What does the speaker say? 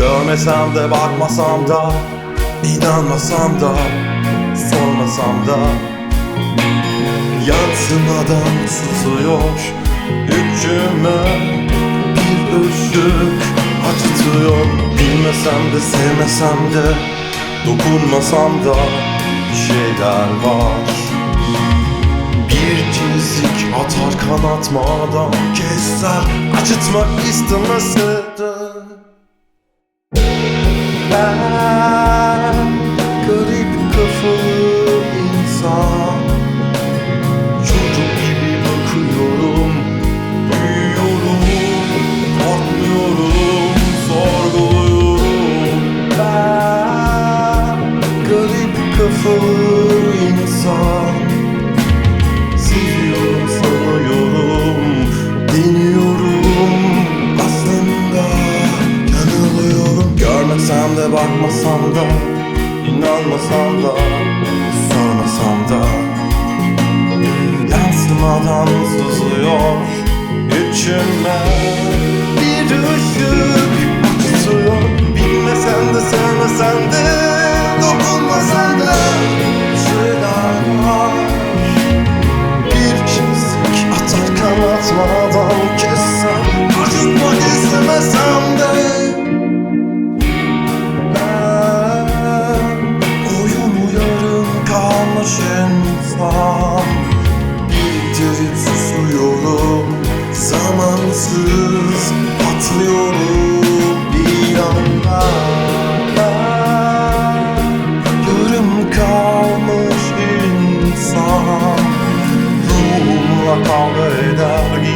Görmesem de bakmasam da inanmasam da sormasam da. Yansımadan sızıyor Hüküme bir ışık acıtıyor. Bilmesem de sevmesem de Dokunmasam da bir şeyler var. Bir çizik atar kanatmadan Keser acıtmak istemese bye. da inanmasam da Sormasam da. Yansımadan sızlıyor içime. Bir ışık tutuyor. Bilmesen de sevmesen de Dokunmasan da. Şeyler Bir çizik atar kanatmadan zamansız atlıyorum bir anda Yarım kalmış insan ruhla kavga eder